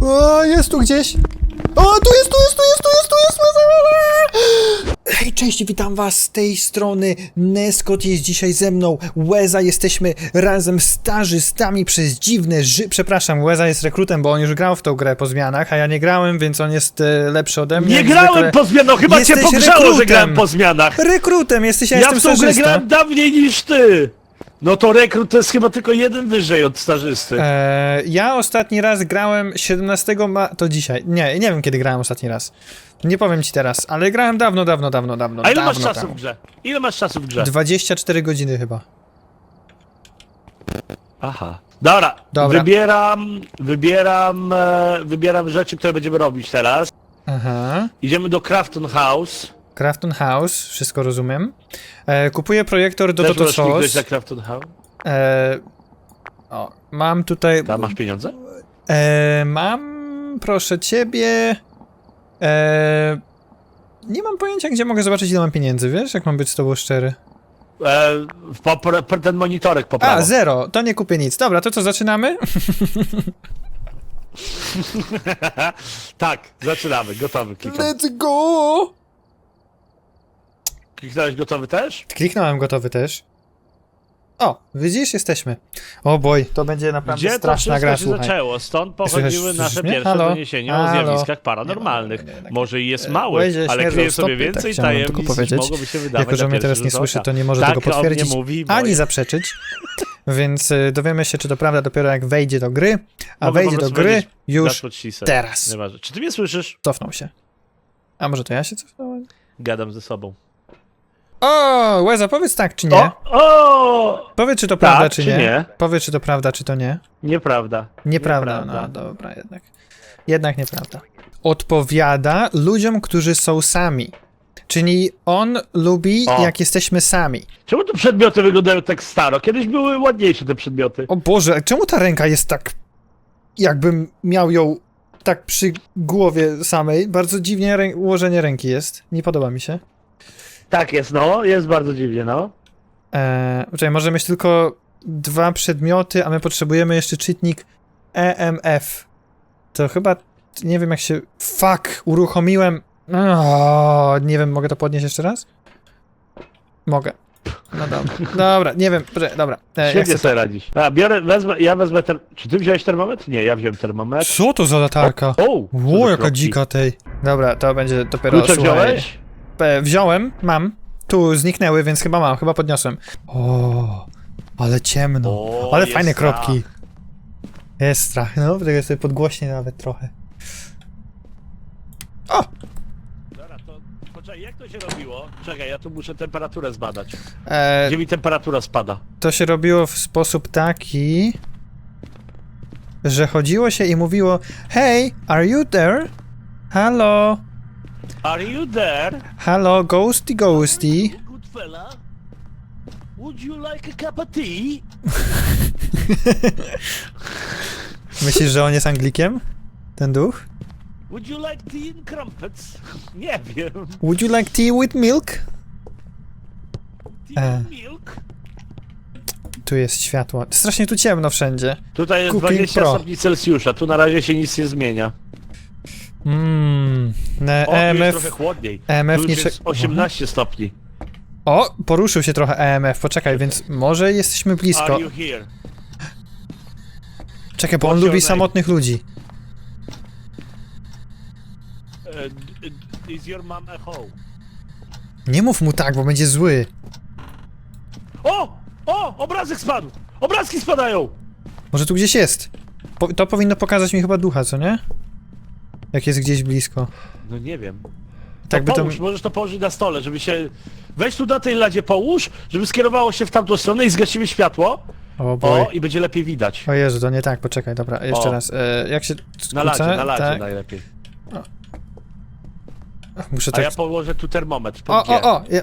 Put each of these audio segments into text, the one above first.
O, jest tu gdzieś. O, tu jest, tu jest, tu jest, tu jest, tu jest. Hej, cześć, witam was z tej strony. Neskot jest dzisiaj ze mną. Łeza, jesteśmy razem stażystami przez dziwne ży... Przepraszam, Łeza jest rekrutem, bo on już grał w tą grę po zmianach, a ja nie grałem, więc on jest e, lepszy ode mnie. Nie jak grałem zwykle. po zmianach, chyba cię Jesteś pogrzało, że rekrutem. grałem po zmianach. Rekrutem jesteś, ja, Ja jestem w tą grę grałem dawniej niż ty. No to rekrut to jest chyba tylko jeden wyżej od stażysty. E, ja ostatni raz grałem 17 ma... to dzisiaj. Nie, nie wiem kiedy grałem ostatni raz. Nie powiem ci teraz, ale grałem dawno, dawno, dawno, dawno. A ile dawno masz czasu temu. w grze? Ile masz czasu w grze? 24 godziny chyba. Aha. Dobra, Dobra. wybieram, wybieram, e, wybieram rzeczy, które będziemy robić teraz. Aha. Idziemy do Crafton House. Crafton House, wszystko rozumiem. E, kupuję projektor do Też Toto Sos. na Crafton House. E, o, mam tutaj... Tam masz pieniądze? E, mam, proszę ciebie... E, nie mam pojęcia, gdzie mogę zobaczyć, ile mam pieniędzy, wiesz? Jak mam być z tobą szczery. E, po, po, ten monitorek po prawo. A, zero, to nie kupię nic. Dobra, to co, zaczynamy? tak, zaczynamy, gotowy, klikam. Let's go! Kliknąłeś gotowy też? Kliknąłem gotowy też. O, widzisz, jesteśmy. O boj, to będzie naprawdę Gdzie to straszna wszystko gra, się słuchaj. zaczęło? Stąd pochodziły słyszysz nasze mnie? pierwsze Halo? doniesienia o Halo? zjawiskach paranormalnych. Może i jest E, mały, ale śmierdzą kryje sobie stopy, więcej tak chciałem tylko tajemnic niż powiedzieć. mogłoby się wydawać Jako, że na mnie teraz nie rzut słyszy, oka. to nie może tak tego potwierdzić, o mnie mówi ani moje- zaprzeczyć. Więc y, dowiemy się, czy to prawda dopiero jak wejdzie do gry, a Mogę po wejdzie do prostu gry powiedzieć, już teraz. Nieważne. Czy ty mnie słyszysz? Cofnął się. A może to ja się cofnąłem? Gadam ze sobą. O, Łeza, powiedz tak czy nie. O! o! Powiedz, czy to prawda, Tak, czy czy nie. nie? Powiedz, czy to prawda, czy to nie. Nieprawda. Nieprawda, Nieprawda. no dobra, jednak. Jednak nieprawda. Odpowiada ludziom, którzy są sami. Czyli on lubi, O. jak jesteśmy sami. Czemu te przedmioty wyglądają tak staro? Kiedyś były ładniejsze te przedmioty. O Boże, czemu ta ręka jest tak. Jakbym miał ją tak przy głowie samej? Bardzo dziwnie rę- ułożenie ręki jest. Nie podoba mi się. Tak jest, no. Jest bardzo dziwnie, no. Eee, czekaj, może mieć tylko dwa przedmioty, a my potrzebujemy jeszcze czytnik EMF. To chyba. Nie wiem jak się. Fuck! Uruchomiłem. O, nie wiem, mogę to podnieść jeszcze raz? Mogę. No dobra. Dobra, nie wiem. poczekaj, Dobra. E, ja Świetnie sobie radzisz. A, biorę, wezmę, ja wezmę. Czy ty wziąłeś termometr? Nie, ja wziąłem termometr. Co to za latarka? O, co Ło, za jaka dzika tej. Dobra, to będzie dopiero. Klucze słuchaj. wziąłeś? E, wziąłem, mam. Tu zniknęły, więc chyba mam, chyba podniosłem. O, ale ciemno. O, ale jest fajne strach. kropki. Jest strach, no, tego sobie podgłośnie nawet trochę. O! Dobra, to poczekaj, jak to się robiło? Czekaj, ja tu muszę temperaturę zbadać. E, Gdzie mi temperatura spada? to się robiło w sposób taki, że chodziło się i mówiło Hey, are you there? Halo, Are you there? halo, ghosty ghosty. Good fella? Would you like a cup of tea? Myślisz, że on jest Anglikiem? Ten duch? Would you like tea and crumpets? Nie wiem. Would you like tea with milk? Tea E. and milk? Tu jest światło. Strasznie tu ciemno wszędzie. Tutaj jest Cooking 20 Pro. stopni Celsjusza, tu na razie się nic nie zmienia. Mmm. Ne, O, tu jest EMF. trochę chłodniej. EMF tu już nie jest czek- 18 stopni. O, poruszył się trochę EMF. Poczekaj, więc może jesteśmy blisko. Are you here? Czekaj, bo on What's your lubi name? samotnych ludzi. Uh, d- d- is your mom at home? Nie mów mu tak, bo będzie zły. O! O! Obrazek spadł! Obrazki spadają! Może tu gdzieś jest. Po, to powinno pokazać mi chyba ducha, co nie? Jak jest gdzieś blisko. No nie wiem. Tak by to połóż, możesz to położyć na stole, żeby się... Weź tu na tej ladzie połóż, żeby skierowało się w tamtą stronę i zgasimy światło. O. O, i będzie lepiej widać. O Jezu, to nie tak, poczekaj, dobra, jeszcze O. raz. E, jak się. Na ladzie, skrócę? na ladzie Tak. najlepiej. Muszę A tak. ja położę tu termometr. O, G. o, o! Ja,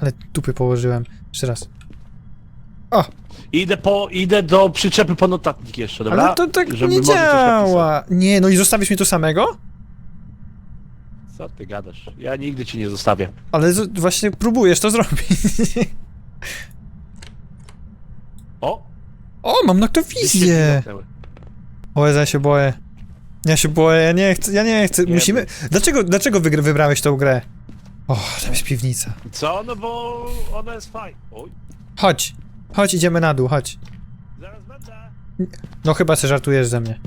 ale dupy położyłem. Jeszcze raz. O! Idę, po, idę do przyczepy po notatnik jeszcze, dobra? Ale to tak Żeby nie coś działa. Nie, no i zostawisz mnie tu samego? Co ty gadasz? Ja nigdy ci nie zostawię. Ale z, właśnie próbujesz to zrobić. O! o, mam dwie świeczki noktowizję. zamknęły. O, ja się boję. Ja się boję, ja nie chcę, ja nie chcę. Nie Musimy. Dlaczego, dlaczego wygr- wybrałeś tą grę? O, tam jest piwnica. Co? No bo ona jest fajna. Oj, Chodź. Chodź, idziemy na dół, chodź. zaraz będę. No chyba se żartujesz ze mnie.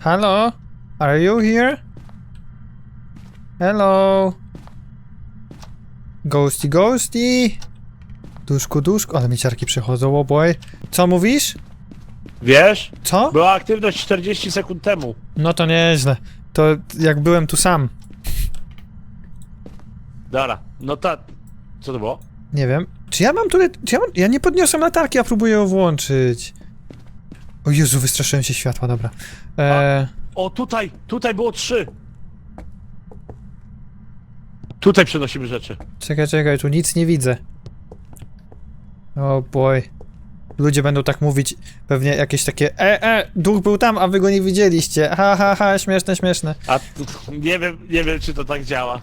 Halo? Are you here? Hello? Ghosty, ghosty? Duszku, duszku, ale mi ciarki przychodzą, oh boy. Co mówisz? Wiesz? Co? Była aktywność 40 sekund temu. No to nieźle. To jak byłem tu sam. Dobra, no ta... Co to było? Nie wiem. Czy ja mam tutaj... Czy ja, mam, ja nie podniosłem latarki, a próbuję ją włączyć. O Jezu, wystraszyłem się światła, dobra. Eee, O, tutaj, tutaj było trzy. Tutaj przenosimy rzeczy. czekaj, czekaj, tu nic nie widzę. O boy. Ludzie będą tak mówić, pewnie jakieś takie e, e, duch był tam, a wy go nie widzieliście. Ha, ha, ha, śmieszne, śmieszne. A tu- nie wiem, nie wiem czy to tak działa.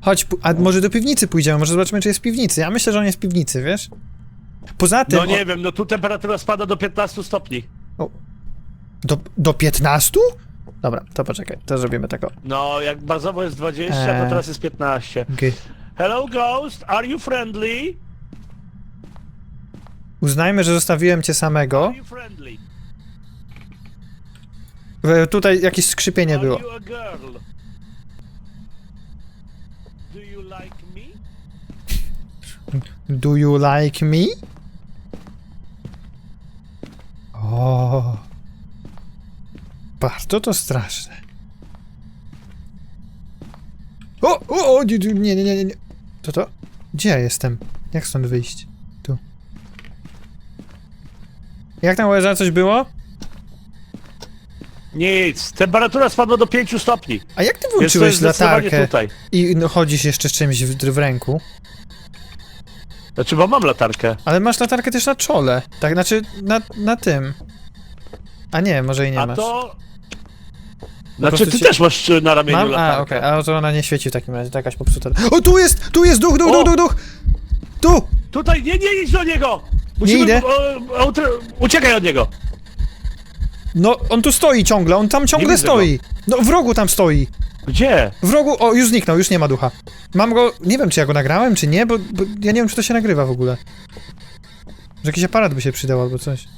Chodź, a może do piwnicy pójdziemy, może zobaczymy, czy jest w piwnicy. Ja myślę, że on jest w piwnicy, wiesz? Poza tym... No nie o- wiem, no tu temperatura spada do 15 stopni. Do, do 15? Dobra, to poczekaj, to zrobimy tego. No, jak bazowo jest 20, Eee. to teraz jest 15. G. Hello Ghost, are you friendly? Uznajmy, że zostawiłem cię samego. Are you friendly? Tutaj jakieś skrzypienie Are było. you a girl? Do you like me? Do you like me? O. Bardzo to straszne. O, o, o, nie, nie, nie, nie, nie. Co to? Gdzie ja jestem? Jak stąd wyjść? Tu. Jak tam łeza coś było? Nic, temperatura spadła do 5 stopni. A jak ty Więc to włączyłeś jest zdecydowanie latarkę tutaj. i no, chodzisz jeszcze z czymś w, w ręku? Znaczy, bo mam latarkę. Ale masz latarkę też na czole. Tak, znaczy na, na tym. A nie, może i nie A masz. to... prostu Znaczy, ty ci- też masz y, na ramieniu Mam? A, latarkę. okej, a to ona nie świeci w takim razie, to jakaś popsuta. O, tu jest! Tu jest duch, duch, O! duch, duch, duch! Tu! Tutaj, nie, nie idź do niego! Musimy, idę. O, o, utr- uciekaj od niego! No, on tu stoi ciągle, on tam ciągle widzę stoi. No, w rogu tam stoi. Gdzie? W rogu, o, już zniknął, już nie ma ducha. Mam go, nie wiem, czy ja go nagrałem, czy nie, bo, bo ja nie wiem, czy to się nagrywa w ogóle. Że jakiś aparat by się przydał albo coś.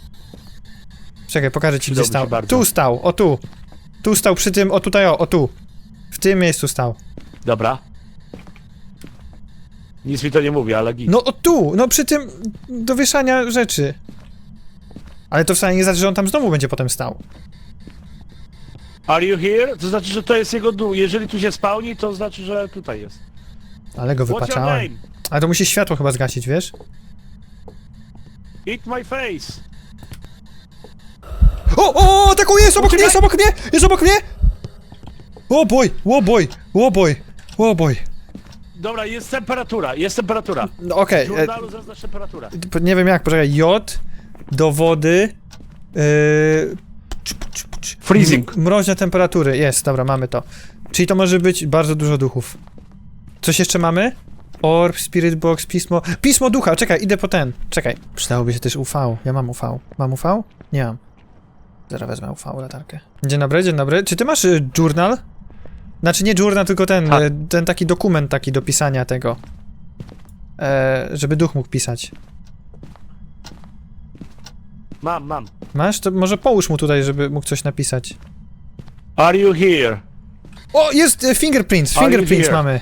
Czekaj, pokażę ci, gdzie Przydałby się stał. bardzo. Tu stał, o tu. Tu stał przy tym, o tutaj, o, o tu. W tym miejscu stał. Dobra. Nic mi to nie mówi, ale git. No o tu, no przy tym do wieszania rzeczy. Ale to wcale nie znaczy, że on tam znowu będzie potem stał. Are you here? To znaczy, że to jest jego dół. Jeżeli tu się spełni, to znaczy, że tutaj jest. Ale go What's your wypaczałem. Ale to musi światło chyba zgasić, wiesz? Eat my face. O, o, o, taką jest obok mnie, jest obok mnie, jest obok mnie! O boj, o boj, o boj, o boj. Dobra, jest temperatura, jest temperatura. No okej, e, żurnalu zaznacz temperaturę. p- nie wiem jak, poczekaj, J, dowody, yy, Freezing. m- mroźne temperatury, jest, dobra, mamy to. Czyli to może być bardzo dużo duchów. Coś jeszcze mamy? Orb, Spirit Box, Pismo, Pismo Ducha, czekaj, idę po ten, czekaj. Przydałoby się też UV, ja mam UV. Mam UV? Nie mam. Zaraz wezmę UV latarkę. Dzień dobry, dzień dobry. Czy ty masz y, journal? Znaczy nie journal, tylko ten, Tak. y, ten taki dokument taki do pisania tego. E, żeby duch mógł pisać. Mam, mam. Masz? To może połóż mu tutaj, żeby mógł coś napisać. Are you here? O, jest y, fingerprints, Are you fingerprints here? mamy.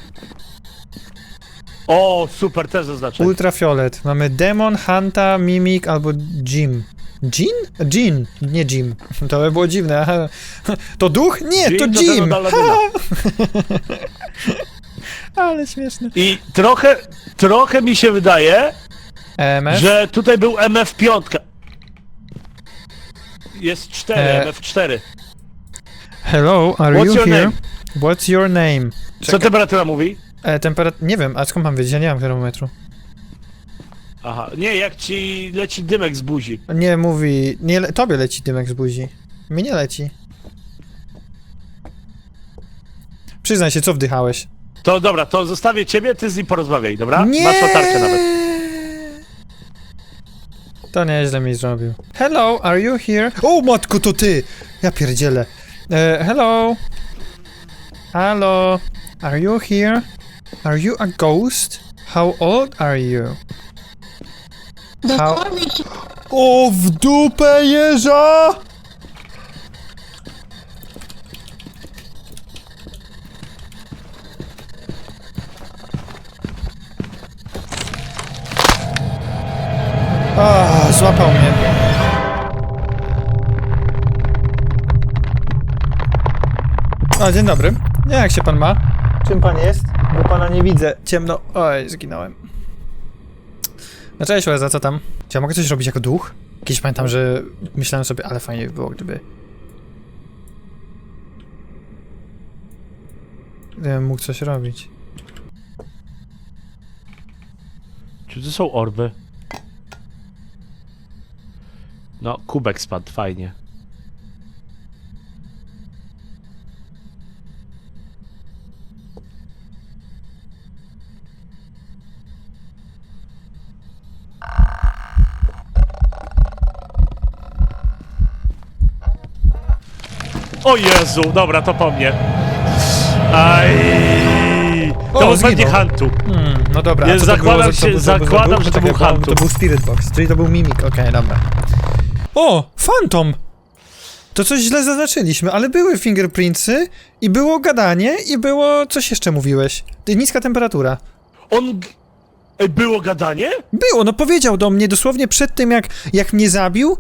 O, super, też zaznaczę. Ultrafiolet. Mamy Demon, Hanta, Mimic albo Jim. Jin? Jin, nie Jim. To by było dziwne. aha. To duch? Nie, Jin to Jim. Ale śmieszne. I trochę, trochę mi się wydaje, EMF? że tutaj był MF5. Jest 4, E, MF4. Hello, are What's you your here? name? What's your name? Co temperatura mówi? E, temperat... Nie wiem, a skąd mam wiedzieć? Ja nie mam termometru. Aha, nie, jak ci leci dymek z buzi. Nie, mówi... Nie, le... Tobie leci dymek z buzi. Mi nie leci. Przyznaj się, co wdychałeś? To dobra, to zostawię ciebie, ty z nim porozmawiaj, dobra? Nie! Masz latarkę nawet. To nieźle mi zrobił. Hello, are you here? O, matko, to ty! Ja pierdzielę. E, hello? Hello? Are you here? Are you a ghost? How old are you? How... O, w dupę jeża! A, złapał mnie. A, dzień dobry. Jak się pan ma? Czym pan jest? Bo pana nie widzę. Ciemno. Oj, zginąłem. No cześć, Łeza, co tam? Czy ja mogę coś robić jako duch? Kiedyś pamiętam, że myślałem sobie, ale fajnie by było, gdyby... Gdybym mógł coś robić. Czy to są orby? No, kubek spadł, fajnie. O Jezu, dobra, to po mnie. Aj. To O, był pewnie zginął. Hantu. Hmm, no dobra. Więc a co to było, zakładam co się- to- co to zakładam, że to był bo Hantu. To był Spirit Box, czyli to był Mimik, okej, dobra. O, Phantom! To coś źle zaznaczyliśmy, ale były fingerprintsy i było gadanie i było... coś jeszcze mówiłeś. Niska temperatura. On... Ej, było gadanie? Było, no powiedział do mnie dosłownie przed tym, jak, jak mnie zabił,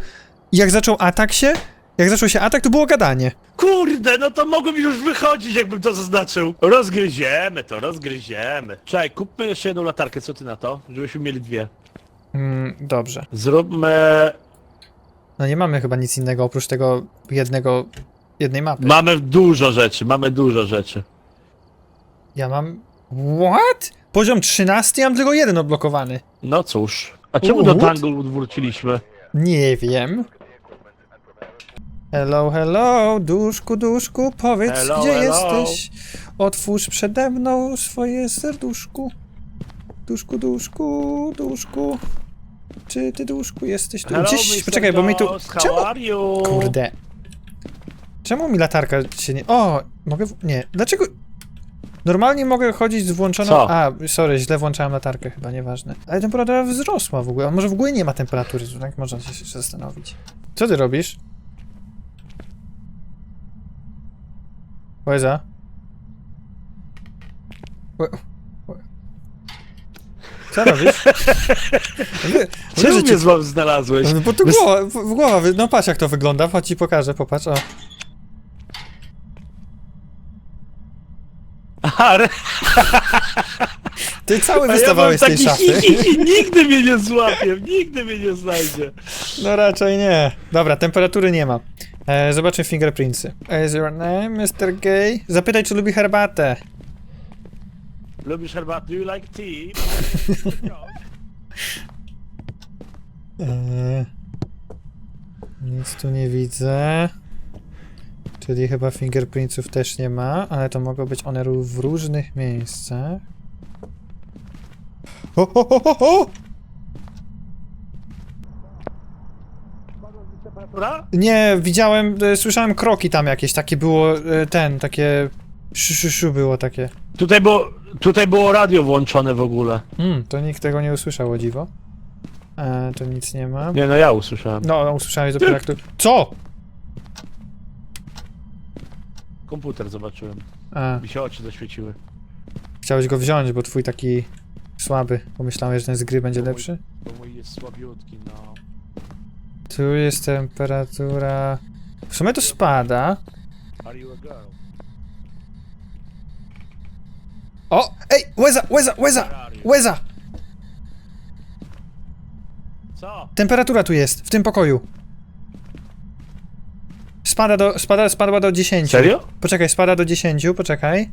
jak zaczął atak się, jak zaczął się atak, to było gadanie. Kurde, no to mogłem już wychodzić, jakbym to zaznaczył. Rozgryziemy to, rozgryziemy. Czekaj, kupmy jeszcze jedną latarkę, co ty na to? Żebyśmy mieli dwie. Mm, dobrze. Zróbmy... No nie mamy chyba nic innego oprócz tego jednego, jednej mapy. Mamy dużo rzeczy, mamy dużo rzeczy. ja mam... What? Poziom 13, ja mam tylko jeden odblokowany. No cóż. A czemu do what? Tangle wróciliśmy? Nie wiem. Hello, hello, duszku, duszku, powiedz, Hello, gdzie hello. jesteś. Otwórz przede mną swoje serduszku. Duszku, duszku, duszku. Czy ty, duszku, jesteś tu? Hello, Gdzieś, Mr. poczekaj, bo mi tu... How Czemu? are you? Kurde. Czemu mi latarka się nie... O, mogę... w- Nie, dlaczego... Normalnie mogę chodzić z włączoną... Co? A, sorry, źle włączałem latarkę, chyba, nieważne. Ale temperatura wzrosła w ogóle, a może w ogóle nie ma temperatury, tak można się się zastanowić. Co ty robisz? Łeza? Łe... Co robisz? Czemu wyżycie- mnie zła- znalazłeś? no bo tu Wys- głowa, w- głowa, wy- no patrz jak to wygląda, chodź ci pokażę, popatrz, o. Aha, re- Ty cały a ja mam wystawałeś z tej taki szafy. hi, hi, hi, nigdy mnie nie złapie, nigdy mnie nie znajdzie. No raczej nie. Dobra, temperatury nie ma. E, zobaczmy fingerprintsy. Is your name Mr. Gay? Zapytaj, czy lubi herbatę. Lubisz herbatę? Do you like tea? E, nic tu nie widzę. Czyli chyba fingerprintsów też nie ma, ale to mogą być one ró- w różnych miejscach. O, o, o, o, o! Nie, widziałem, e, słyszałem kroki tam jakieś, takie było, e, ten, takie... Szu, szu, szu było takie. Tutaj było, tutaj było radio włączone w ogóle. Hmm, to nikt tego nie usłyszał, o dziwo. E, to nic nie ma. Nie, no ja usłyszałem. No, no usłyszałeś dopiero jak tu... Co? Komputer zobaczyłem. A, Mi się oczy zaświeciły. chciałeś go wziąć, bo twój taki słaby. Pomyślałeś, że ten z gry będzie lepszy? Bo mój jest słabiutki, no. Tu jest temperatura... W sumie to spada. Are you a girl? O! Ej! Łeza! Łeza! Łeza! Łeza! Co? Temperatura tu jest, w tym pokoju. Spada do... Spada, spadła do 10. Serio? Poczekaj, spada do 10, poczekaj.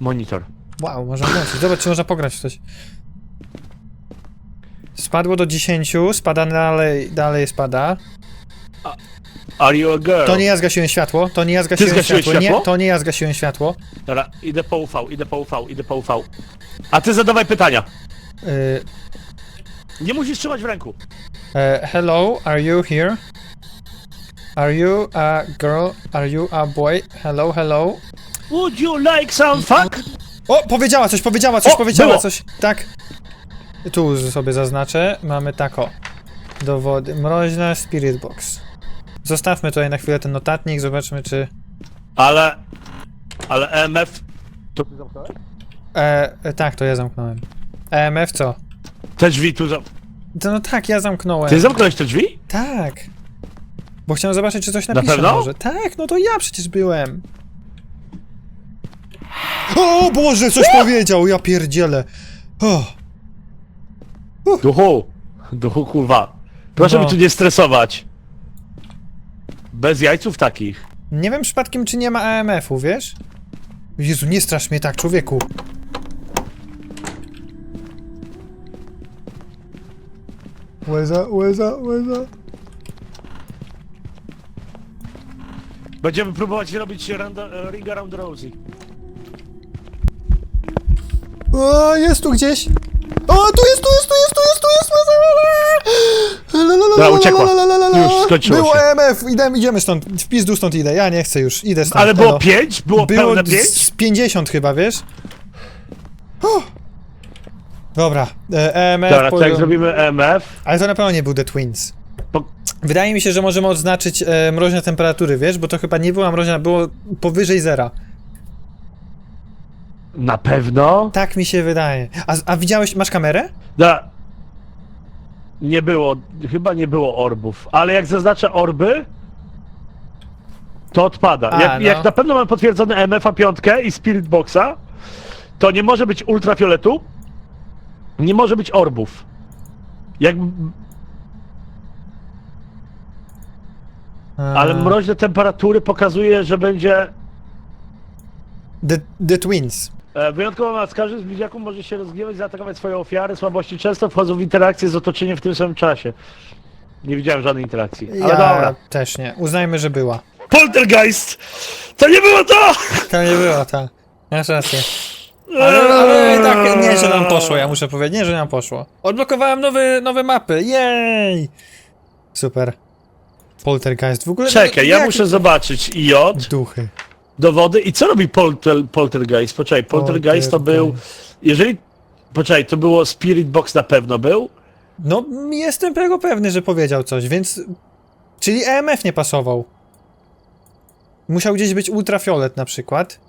Monitor. Wow, można włączyć. Zobacz, czy można pograć w coś. Spadło do 10, spada dalej, dalej spada. Are you a girl? To nie ja zgasiłem światło, to nie ja zgasiłem zgasiłeś światło. Nie, światło? to nie ja zgasiłem światło. Dobra, idę po UV, idę po UV, idę po UV. A ty zadawaj pytania. Yy, Nie musisz trzymać w ręku. E, hello, are you here? Are you a girl? Are you a boy? Hello, hello. Would you like some fuck? O, powiedziała coś, powiedziała coś, O, powiedziała było. coś. Tak. Tu sobie zaznaczę. Mamy tako. Dowody. Mroźna Spirit Box. Zostawmy tutaj na chwilę ten notatnik, zobaczmy czy... Ale... Ale EMF... To ty zamknąłeś? E, e, tak, to ja zamknąłem. EMF co? Te drzwi tu zam... To, no tak, ja zamknąłem. Ty zamknąłeś te drzwi? Tak. Bo chciałem zobaczyć, czy coś Na napisze pewno? może. Tak, no to ja przecież byłem. O Boże, coś powiedział, ja pierdzielę. O, Duchu. Duchu, kurwa. Proszę No. mi tu nie stresować. Bez jajców takich. nie wiem przypadkiem, czy nie ma AMF-u, wiesz? Jezu, nie strasz mnie tak, człowieku. Łeza, łeza, łeza. Będziemy próbować robić randa, e, ring around Rosie. O, jest tu gdzieś. O, tu jest, tu jest, tu jest, tu jest, tu jest. Dobra, uciekła. Już skończyło Było się. EMF, idę, idziemy stąd. W pizdu stąd idę, ja nie chcę już, idę stąd. Ale było elo. pięć? Było, Było pełne z- pięć? z 50 chyba, wiesz? Dobra, e, EMF. Dobra, to jak zrobimy EMF... Ale to na pewno nie był The Twins. Po... Wydaje mi się, że możemy odznaczyć e, mroźne temperatury, wiesz? Bo to chyba nie była mroźna, było powyżej zera. Na pewno? Tak mi się wydaje. A, a widziałeś, masz kamerę? Da... Nie było, chyba nie było orbów, ale jak zaznaczę orby, to odpada. A, jak, no. jak na pewno mam potwierdzone MF-a piątkę i Spirit Boxa, to nie może być ultrafioletu, nie może być orbów. Jak... Ale mroźne temperatury pokazuje, że będzie... The, the Twins. E, Wyjątkowo mas każdy z bliźniaków może się rozgniewać, zaatakować swoje ofiary, słabości często wchodzą w interakcję z otoczeniem w tym samym czasie. Nie widziałem żadnej interakcji, ale ja dobra. też nie. Uznajmy, że była. Poltergeist! To nie było to! To nie była ta. Masz rację. Ale, ale tak, nie, że nam poszło, ja muszę powiedzieć, nie, że nam poszło. Odblokowałem nowy, nowe mapy, jej! Super. Poltergeist, w ogóle... Czekaj, ja jak- muszę zobaczyć IJ, Duchy. Dowody i co robi polter, Poltergeist? Poczekaj, Poltergeist to był... Jeżeli... Poczekaj, to było Spirit Box na pewno był. No, jestem tego pewny, że powiedział coś, więc... Czyli EMF nie pasował. Musiał gdzieś być ultrafiolet na przykład.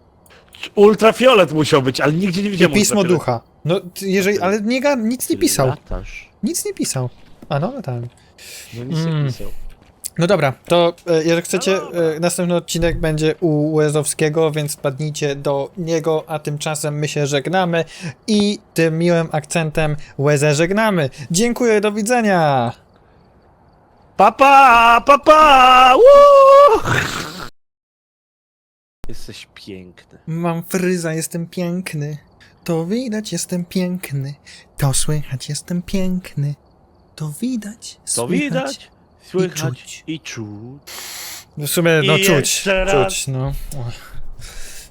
Ultrafiolet musiał być, ale nigdzie nie I widziałem pismo ultrafioletu. ducha. No, t- jeżeli... Ale nie, ga- nic nie pisał. Latasz. Nic nie pisał. A no, no tak. No nic Mm. nie pisał. No dobra, to e, jeżeli chcecie, No e, następny odcinek będzie u Łezowskiego, więc padnijcie do niego, a tymczasem my się żegnamy i tym miłym akcentem Łezę żegnamy. Dziękuję, do widzenia! Papa, papa! Jesteś piękny. Mam fryza, jestem piękny. To widać, jestem piękny. To słychać, jestem piękny. To widać, To słychać. widać, słychać czuć. i czuć. W sumie, no I czuć, jeszcze raz. czuć, no. Och.